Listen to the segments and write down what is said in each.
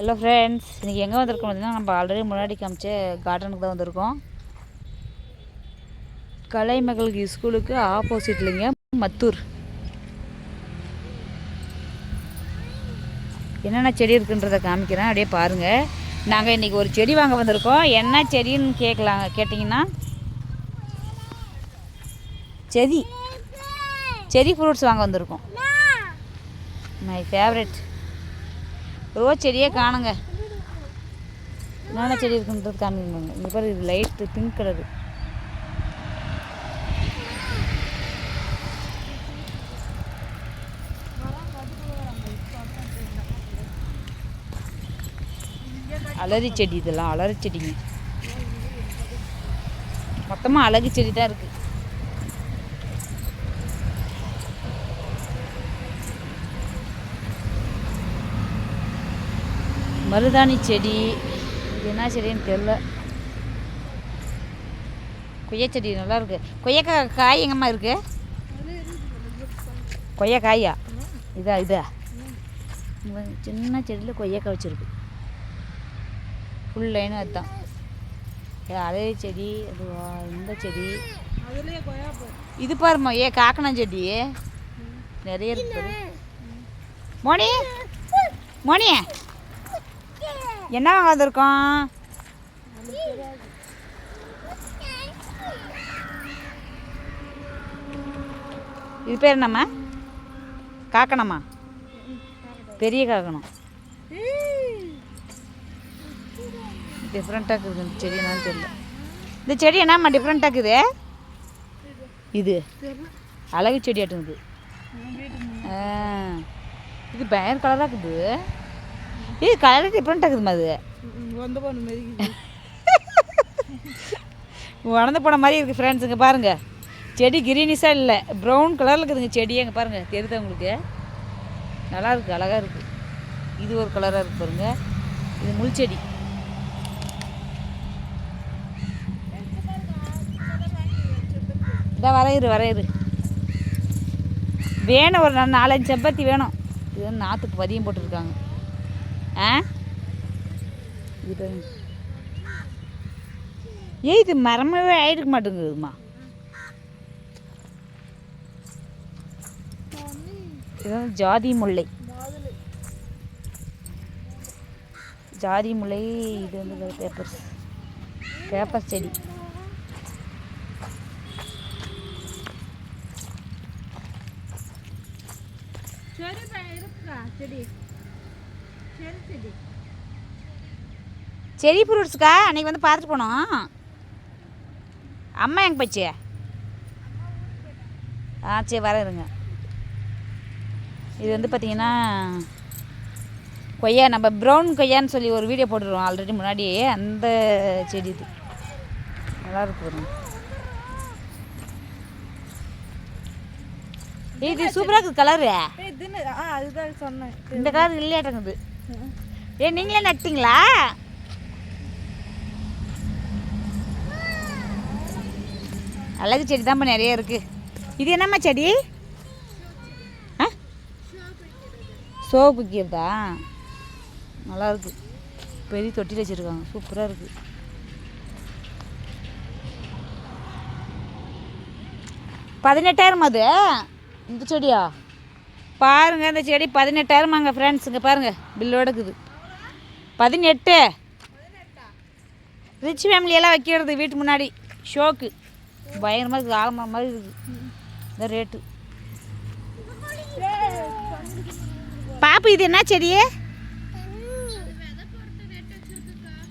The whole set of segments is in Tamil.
ஹலோ ஃப்ரெண்ட்ஸ் இன்றைக்கி எங்கே வந்திருக்கோம் பார்த்தீங்கன்னா நம்ம ஆல்ரெடி முன்னாடி காமிச்ச கார்டனுக்கு தான் வந்திருக்கோம். கலைமகளுக்கு ஸ்கூலுக்கு ஆப்போசிட்லிங்க மத்தூர். என்னென்ன செடி இருக்குன்றதை காமிக்கிறேன். அப்படியே பாருங்கள் நாங்கள் இன்றைக்கி ஒரு செடி வாங்க வந்திருக்கோம். என்ன செடின்னு கேட்கலாங்க கேட்டிங்கன்னா செடி. செடி ஃப்ரூட்ஸ் வாங்க வந்திருக்கோம். மை ஃபேவரட் ரோஸ் செடியே காணுங்க. என்னென்ன செடி இருக்குன்றது காமிக்கணும் இங்கே பாரு இது லைட்டு பிங்க் கலரு அலரி செடி இதெல்லாம் அலரி செடிங்க. மொத்தமாக அழகு செடி தான் இருக்குது மருதாணி செடி இது என்ன செடின்னு தெரில கொய்யா செடி நல்லா கொய்யாக்காய் காய் எங்கம்மா இருக்கு? கொய்யா காயா இதா. இதா சின்ன செடியில் கொய்யாக்காய் வச்சுருக்கு. ஃபுல் லைனும் அதுதான் அலைய செடி அது இந்த செடி. இது பாரும்மா ஏ காக்கணம் செடி. நிறைய இருக்கு மோனி மோனி. என்ன வாங்க இது பேர் என்னம்மா? காக்கணம்மா பெரிய காக்கணும். டிஃப்ரெண்ட்டாக இருக்குது. இந்த செடி என்னன்னு தெரியல. இந்த செடி என்னம்மா டிஃப்ரெண்ட்டாக இருக்குது? இது. அழகு செடி ஆட்டுங்குது இது பயன் கலராக இருக்குது. இது கலர் டிஃப்ரெண்ட்டாக இருக்குதுமா அது. வந்த பொண்ணு மாரி உணர்ந்து போன மாதிரி இருக்குது ஃப்ரெண்ட்ஸுங்க பாருங்கள் செடி கிரீனிஷாக இல்லை ப்ரௌன் கலரில் இருக்குதுங்க செடி. அங்கே பாருங்கள் தெரியுதா உங்களுக்கு? நல்லா இருக்குது அழகாக இருக்குது இது ஒரு கலராக இருக்குது பாருங்க. இது முள் செடி. இதான் வரையிரு வரையிரு. வேணும் ஒரு நாலஞ்சு செம்பருத்தி வேணும். இது வந்து நாற்றுக்கு பதியம் போட்டிருக்காங்க. இது ஏய் இது மரமாவே ஆயிடுக்க மாட்டேங்குதுமா இது ஜாதி முல்லை. ஜாதி முல்லை இது வந்து பேப்பர்ஸ் பேப்பர் செடி. சரி இருக்கா செடி. சரி ஃப்ரூட்ஸ்க்கா அன்னைக்கு வந்து பார்த்துட்டு போனோம். அம்மா எங்கே போச்சு? ஆ சரி வர இருங்க. இது வந்து பார்த்தீங்கன்னா கொய்யா நம்ம ப்ரௌன் கொய்யான்னு சொல்லி ஒரு வீடியோ போட்டுருவோம் ஆல்ரெடி முன்னாடியே அந்த செடி இது. நல்லா இருக்கு பாருங்க. ஏய், இது சூப்பராக இருக்குது கலரு அதுதான் சொன்னேன். இந்த கலர் இல்லையாட்டங்குது. ஏ நீங்களே நட்டிங்களா அழகு செடி தான்ப்பா நிறைய இருக்கு. இது என்னம்மா செடி? ஆ? சோப்பு கீர்தா? நல்லாயிருக்கு பெரிய தொட்டியில் வச்சுருக்காங்க. சூப்பராக இருக்கு. பதினெட்டாயிரம் அது? இந்த செடியா? பாருங்க இந்த செடி பதினெட்டாயிரமாங்க ஃப்ரெண்ட்ஸுங்க பாருங்க பில்லோட இருக்குது பதினெட்டு. ரிச் ஃபேமிலியெல்லாம் வைக்கிறது வீட்டு முன்னாடி. ஷோக்கு பயங்கரமாக இருக்குது ஆலமரம் மாதிரி இருக்குது. இந்த ரேட்டு பாப்பு இது என்ன செடி?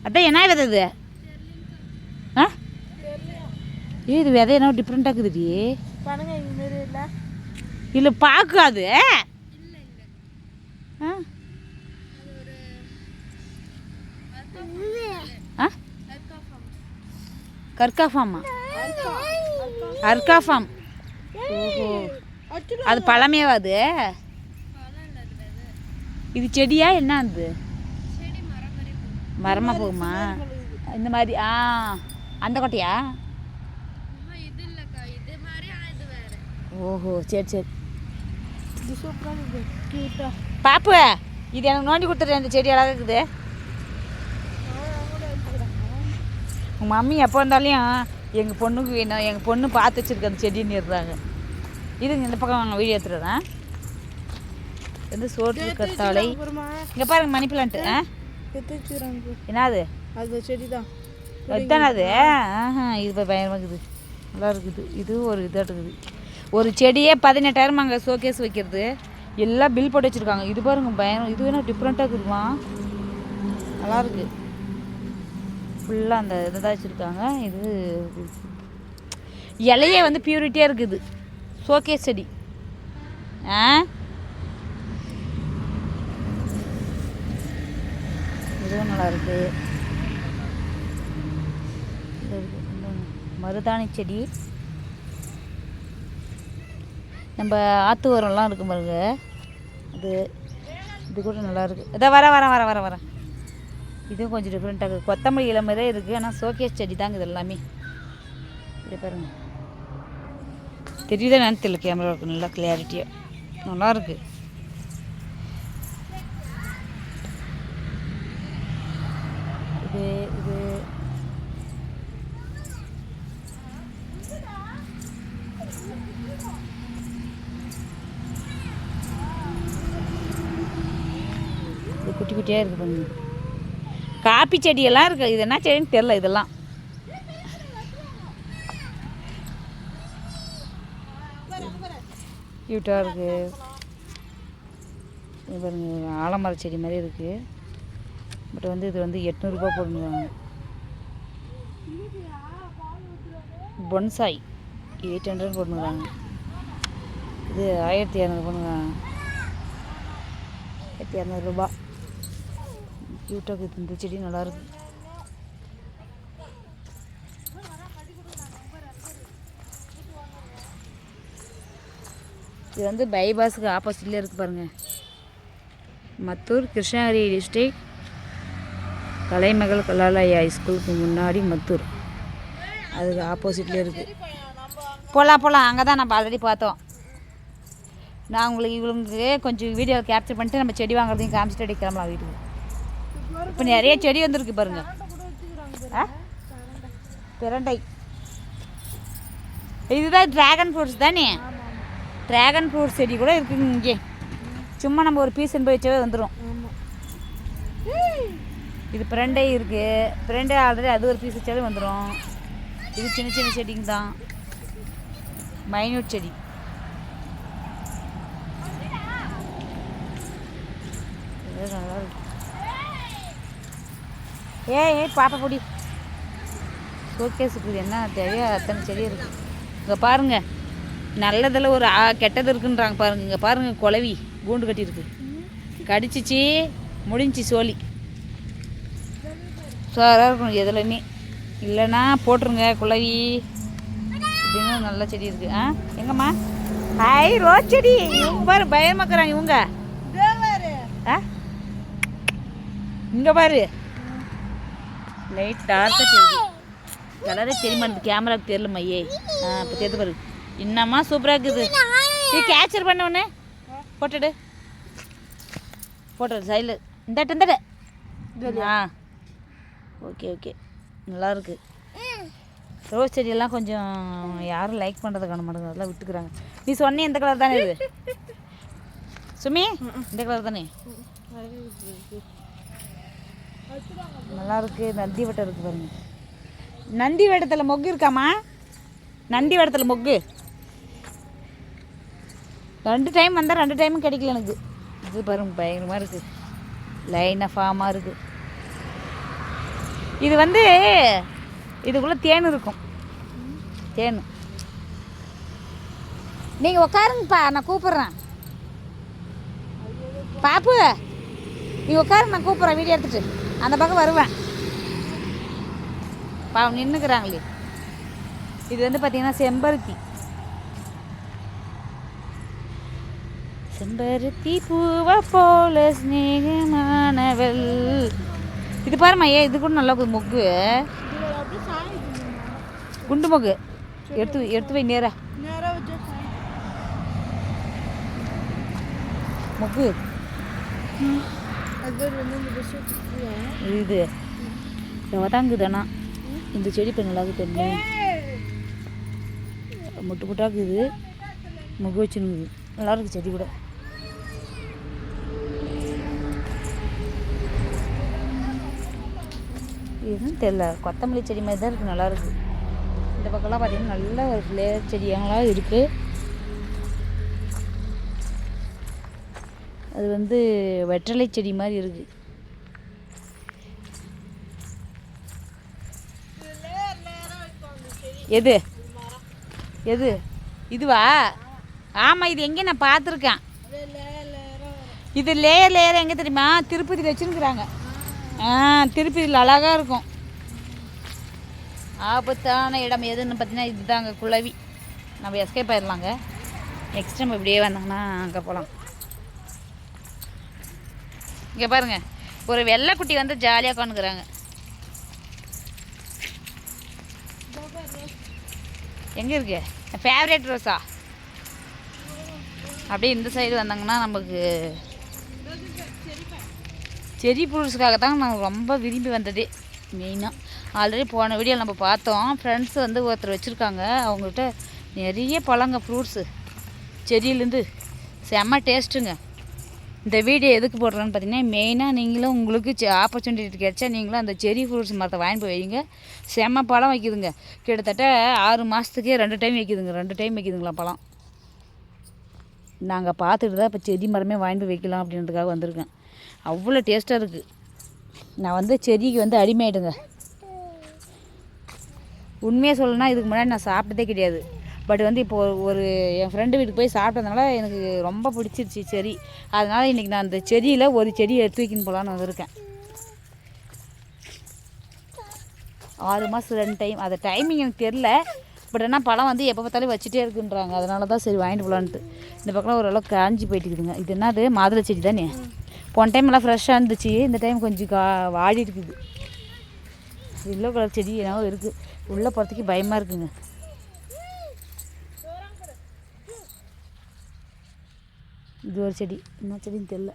அதான் என்ன விதை இது? ஆ? ஏய், இது விதை என்ன டிஃப்ரெண்ட்டாக இருக்குதுடி இல்லை. பார்க்காது கற்கா ஃபார்மா அர்கா ஃபார்ம் ஓஹோ. அது பழமையாவா அது? இது செடியா என்ன அது? மரமாக போகுமா? இந்த மாதிரி ஆ. அந்த கொட்டையா? ஓஹோ சரி சரி இது சூப்பராக இருக்குது க்யூட்டாக பாப்பு இது எனக்கு நோண்டி கொடுத்துட்டு இந்த செடி அழகா இருக்குது. உங்கள் மம்மி எப்போ இருந்தாலையும் எங்கள் பொண்ணுக்கு வேணும் எங்கள் பொண்ணு பார்த்து வச்சிருக்க அந்த செடின்னு இருறாங்க இதுங்க இந்த பக்கம் வாங்க வீடியோ எடுத்துடுறேன் வந்து சோற்று கத்தாழை இங்கே பாருங்க மணி பிளான்ட்டு ஆ? என்னது? அது செடி தான் அதுதானே அது? ஆஹா இது பயங்கரமாக இருக்குது. நல்லா இருக்குது. இது ஒரு இதாக இருக்குது. ஒரு செடியே பதினெட்டாயிரம் அங்கே ஷோகேஸ் வைக்கிறது. எல்லாம் பில் போட்டு வச்சுருக்காங்க. இது பாருங்க பயம் இது வேணும் டிஃப்ரெண்ட்டாக இருக்குமா? நல்லாயிருக்கு ஃபுல்லாக அந்த இதை தான் வச்சுருக்காங்க. இது இலையே வந்து பியூரிட்டியாக இருக்குது. ஷோகேஸ் செடி. ஆ? இதுவும் நல்லா இருக்குது மருதாணி செடி. நம்ம ஆற்று உரம்லாம் இருக்கு பாருங்க. அது இது கூட நல்லாயிருக்கு இதை வர வர வர வர வர. இதுவும் கொஞ்சம் டிஃப்ரெண்ட்டாக இருக்குது கொத்தமல்லி இலை இருக்குது ஆனால் சோகேஸ் செடி தாங்க இது எல்லாமே. இது பாருங்க. தெரியுதா நான் தெரியல. கேமரா இருக்குது நல்லா கிளியாரிட்டியாக நல்லாயிருக்கு இது இது இது குட்டி இருக்குது பாருங்க. காப்பி செடியெல்லாம் இருக்குது இது என்ன செடின்னு தெரில இதெல்லாம். க்யூட்டாக இருக்குது இது பாருங்க ஆலமர செடி மாதிரி இருக்குது பட் வந்து இது வந்து எட்நூறுபா போடுறாங்க பொன்சாய் எயிட் ஹண்ட்ரட் போட்டுருக்காங்க இது ஆயிரத்தி இரநூறு பண்ணுறாங்க ஆயிரத்தி இரநூறுபா க்யூட்டாக இருக்குது இந்த செடி நல்லா இருக்கு. இது வந்து பைபாஸுக்கு ஆப்போசிட்டில் இருக்குது பாருங்கள் மத்தூர் கிருஷ்ணகிரி டிஸ்ட்ரிக் கலைமகள் கலாலயா ஸ்கூலுக்கு முன்னாடி மத்தூர். அதுக்கு ஆப்போசிட்லேயே இருக்குது போகலாம் போகலாம் அங்கே தான் நம்ம ஆல்ரெடி பார்த்தோம். நான் உங்களுக்கு இவங்களுக்கு கொஞ்சம் வீடியோ கேப்சர் பண்ணிட்டு நம்ம செடி வாங்குறதையும் காமிச்சிட்டு அப்படியே கிளம்பலாம் வீட்டுக்கு. இப்போ நிறைய செடி வந்திருக்கு பாருங்க. ஆ? பிரண்டை. இதுதான் ட்ராகன் ஃப்ரூட்ஸ் தானே? ட்ராகன் ஃப்ரூட் செடி கூட இருக்குங்க இங்கே. சும்மா நம்ம ஒரு பீஸ் போய் வச்சவே வந்துடும் இது பிரண்டை இருக்குது பிரண்டை ஆல்ரெடி அது ஒரு பீஸ் வச்சாலே வந்துடும் இது சின்ன சின்ன செடிங்க தான். மைனூட் செடி. நல்லா இருக்கு. ஏய் ஏய் பாப்பா பொடி ஷோகேஸுக்கு என்ன தேவையோ அத்தனை செடி இருக்குது இங்கே பாருங்க. நல்லதில் ஒரு கெட்டது இருக்குன்றாங்க பாருங்க. இங்கே பாருங்க குலவி கூண்டு கட்டியிருக்கு. கடிச்சிச்சு முடிஞ்சி சோலி சூப்பராக இருக்கும் எதுலையுமே. இல்லைன்னா போட்டுருங்க குளவி இப்படின்னு நல்ல செடி இருக்குது ஆ எங்கம்மா? ஹாய் ரோஸ் செடி. இவங்க பாரு பயமாக்குறாங்க இவங்க. ஆ? இங்கே பாரு. லைட் டார்க்காக தெரியுது. கலரே தெரிய மாட்டேது கேமராக்கு தெரியல மையே ஆ இப்போ தெரியுது பாரு. இன்னமா சூப்பராக இருக்குது. இது கேப்சர் பண்ண உடனே. போட்டுடு. போட்டுடு சைடில் இந்தாட்டு இந்தாட்டு. ஆ. Okay okay. நல்லா இருக்கு ரோஸ் செடியெல்லாம் கொஞ்சம் யாரும் லைக் பண்ணுறது காண மாட்டேங்க அதெல்லாம் விட்டுக்கிறாங்க. நீ சொன்னே இந்த கலர் தானே இது? சுமி இந்த கலர் தானே? நல்லா இருக்கு நந்தி வட்டம் இருக்கு பாருங்க. நந்தி வட்டத்தில் மொக்கு இருக்காமா நந்தி வட்டத்தில் மொக்கு. ரெண்டு டைம் வந்தால் ரெண்டு டைமும் கிடைக்கல எனக்கு. இது பாருங்க பயங்கரமாக இருக்குது லைனாக ஃபார்மாக இருக்குது இது வந்து இதுக்குள்ளே தேன் இருக்கும். தேன். நீங்கள் உட்காருங்கப்பா நான் கூப்பிட்றேன். பாப்பு நீ உட்காரு நான் கூப்பிட்றேன் வீடியோ எடுத்துட்டு. அந்த பக்கம் வருவேன். பாவம் நின்றுக்கிறாங்களே இது வந்து பார்த்தீங்கன்னா செம்பருத்தி. செம்பருத்தி பூவை போல ஸ்நேகமானவள் இது பாருமா ஏன் இது கூட நல்லா மொக்கு. குண்டு மொக்கு. எடுத்து எடுத்து போய் நேரா. நேராக மொக்கு. இது. வதாங்குதானா இந்த செடி இப்போ நல்லா தெரியல தண்ணி முட்டு முட்டாக்குது. முக வச்சுனுக்குது நல்லா இருக்கு செடி கூட. எதுவும் தெரில கொத்தமல்லி செடி மாதிரி தான் இருக்குது நல்லா இருக்குது இந்த பக்கம்லாம் பார்த்தீங்கன்னா நல்ல ஒரு ஃப்ளேவர் செடியெல்லாம் இருக்குது அது வந்து வெற்றலை செடி மாதிரி இருக்குது எது? எது? இதுவா? ஆமாம் இது எங்கே நான் பார்த்துருக்கேன். இது லேயர் லேயர் எங்கே தெரியுமா? திருப்பதியில் வச்சுருக்குறாங்க. ஆ திருப்பதியில் அழகாக இருக்கும். ஆபத்தான இடம் எதுன்னு பார்த்தீங்கன்னா இதுதாங்க குழவி நம்ம எஸ்கேப் ஆயிடலாங்க நெக்ஸ்ட் நம்ம இப்படியே வந்தாங்கன்னா அங்கே போகலாம் இங்கே பாருங்க. ஒரு வெள்ளைக்குட்டி வந்து ஜாலியாக உட்காந்துக்கிறாங்க எங்கே இருக்கு? ஃபேவரேட் ரோஸா? அப்படியே இந்த சைடு வந்தாங்கன்னா நமக்கு செரி ஃப்ரூட்ஸுக்காக தான் நான் ரொம்ப விரும்பி வந்ததே. மெயினாக ஆல்ரெடி போன வீடியோ நம்ம பார்த்தோம். ஃப்ரெண்ட்ஸ் வந்து ஒருத்தர் வச்சுருக்காங்க. அவங்கள்ட்ட நிறைய பழங்க ஃப்ரூட்ஸு செடியிலேருந்து செம்ம டேஸ்ட்டுங்க இந்த வீடியோ எதுக்கு போடுறேன்னு பார்த்தீங்கன்னா மெயினாக நீங்களும் உங்களுக்கு ஆப்பர்ச்சுனிட்டி கிடைச்சா நீங்களும் அந்த செரி ஃப்ரூட்ஸ் மரத்தை வாங்கி போய் வைங்க. செம்ம பழம் வைக்குதுங்க. கிட்டத்தட்ட ஆறு மாதத்துக்கே ரெண்டு டைம் வைக்குதுங்க. ரெண்டு டைம் வைக்குதுங்களா பழம். நாங்கள் பார்த்துட்டு தான் இப்போ செடி மரமே வாங்கி போய் வைக்கலாம் அப்படின்றதுக்காக வந்திருக்கேன். அவ்வளோ டேஸ்ட்டாக இருக்குது நான் வந்து செடிக்கு வந்து அடிமையாயிடுங்க உண்மையாக சொல்லணும்னா இதுக்கு முன்னாடி நான் சாப்பிட்டதே கிடையாது. பட் வந்து இப்போ ஒரு- என் ஃப்ரெண்டு வீட்டுக்கு போய் சாப்பிட்டதுனால எனக்கு ரொம்ப பிடிச்சிருச்சு செடி. அதனால் இன்றைக்கி நான் அந்த செடியில் ஒரு செடி எடுத்து வைக்கணும் போகலான்னு வந்திருக்கேன். ஆறு மாதம் ரெண்டு டைம் அது டைமிங் எனக்கு தெரில பட் ஆனால் பழம் வந்து எப்போ பார்த்தாலும் வச்சுட்டே இருக்குன்றாங்க. அதனால தான் சரி வாங்கிட்டு போகலான்ட்டு இந்த பக்கம் ஓரளவுக்கு காஞ்சி போயிட்டு இருக்குதுங்க. இது என்னது? மாதுளை செடி தானே? போன டைம் எல்லாம் ஃப்ரெஷ்ஷாக இருந்துச்சு. இந்த டைம் கொஞ்சம் கா வாடி இருக்குது. எல்லோ கலர் செடி என்னவோ இருக்குது உள்ளே போகிறதுக்கு பயமாக இருக்குங்க. இது ஒரு செடி. என்ன செடின்னு தெரில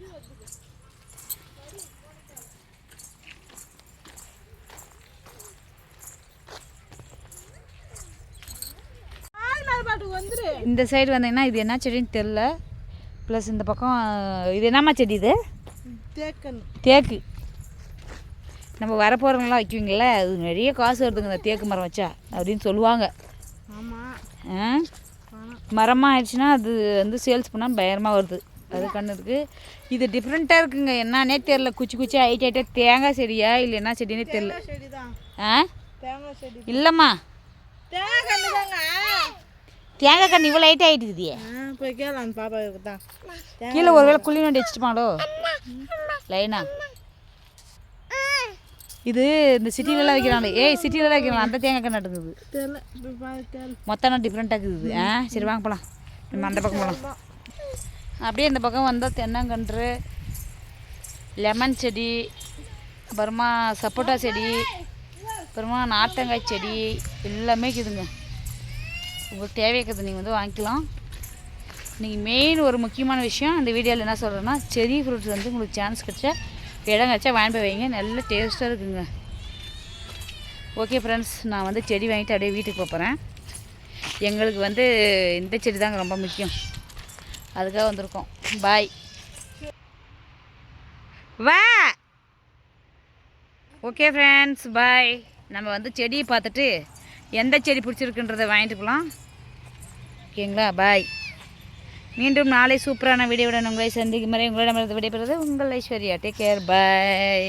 இந்த சைடு வந்தீங்கன்னா இது என்ன செடின்னு தெரில ப்ளஸ் இந்த பக்கம் இது என்னம்மா செடி இது? தேக்கு. நம்ம வரப்போகிறவங்களாம் வைக்குவீங்கள அது நிறைய காசு வருதுங்க இந்த தேக்கு மரம் வச்சா அப்படின்னு சொல்லுவாங்க. மரமாக ஆயிடுச்சுன்னா அது வந்து சேல்ஸ் பண்ணால் பயங்கரமாக வருது. அது கண்ணு இருக்குது இது டிஃப்ரெண்ட்டாக இருக்குங்க. என்னன்னே தெரில குச்சி குச்சி ஹைட் ஹைட்டாக தேங்காய் செடியா இல்லை என்ன செடினே தெரில ஆ? இல்லைம்மா. தேங்காய் கண்ணு இவ்வளோ ஹைட் ஆகிட்டுக்குதியே ஆ போய் கேளு அந்த பாப்பாவுக்கு தான் கீழே ஒரு வேளை குழி நோண்டி வச்சுட்டுமாடோ லைனா? இது இந்த சிட்டிலலாம் வைக்கிறாங்க ஏய் சிட்டிலலாம் வைக்கிறாங்க அந்த தேங்காய் கேளு மொத்தம் டிஃப்ரெண்ட்டாக இருக்குது? ஆ சரி வாங்க போகலாம் நம்ம அந்த பக்கம் போகலாம் அப்படியே இந்த பக்கம் வந்தால் தென்னங்கன்று லெமன் செடி அப்புறமா சப்போட்டா செடி அப்புறமா நார்த்தங்காய் செடி எல்லாமே இருக்குதுங்க. உங்களுக்கு தேவையாக்கிறது நீங்கள் வந்து வாங்கிக்கலாம். நீங்கள் மெயின் ஒரு முக்கியமான விஷயம் இந்த வீடியோவில் என்ன சொல்கிறேன்னா செரி ஃப்ரூட்ஸ் வந்து உங்களுக்கு சான்ஸ் கிடச்சா இடம் கிடச்சா வாங்கி போய் வைங்க. நல்ல டேஸ்ட்டாக இருக்குங்க. ஓகே ஃப்ரெண்ட்ஸ் நான் வந்து செடி வாங்கிட்டு அப்படியே வீட்டுக்கு போகிறேன் எங்களுக்கு வந்து இந்த செடி தாங்க ரொம்ப முக்கியம். அதுக்காக வந்திருக்கோம். பாய் வா. ஓகே ஃப்ரெண்ட்ஸ் பாய் நம்ம வந்து செடியை பார்த்துட்டு எந்த செடி பிடிச்சிருக்குன்றதை வாங்கிட்டு போகலாம் ஓகேங்களா பாய் மீண்டும் நாளை சூப்பரான வீடியோவுடன் உங்களை சந்திக்கும் வரை உங்களிடமிருந்து விடைபெறுவது உங்கள் ஐஸ்வர்யா. Take care bye